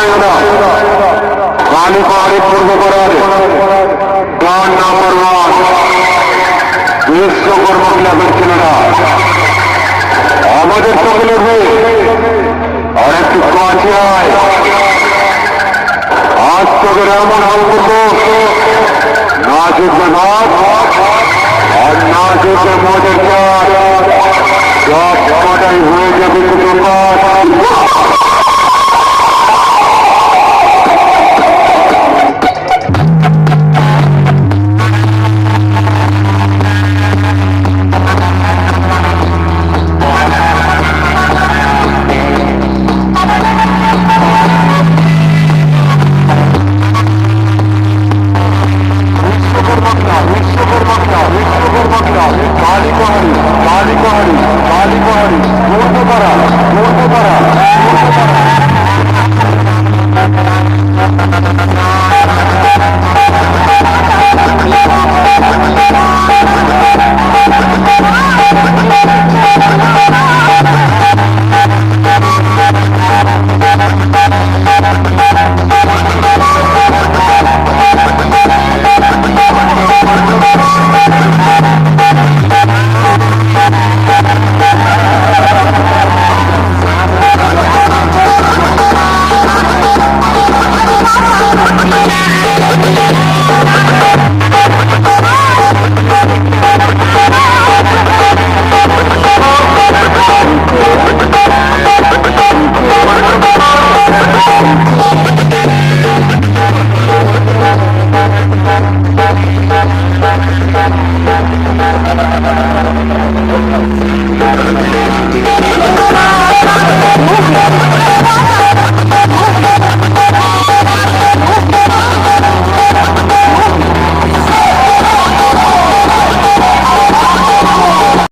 বাংলা কালী পাহাড়ের পূর্ব করার গান নাম্বার ওয়ান বিশ্বকর্ম ক্লাবের ছেলেরা আমাদের সকলের হয়ে আরেকটি কাছে হয় আজ তোদের এমন হাল করব না জুটবে নাচ আর না জুটবে মজার চার সব কটাই হয়ে যাবে দুটো কাজ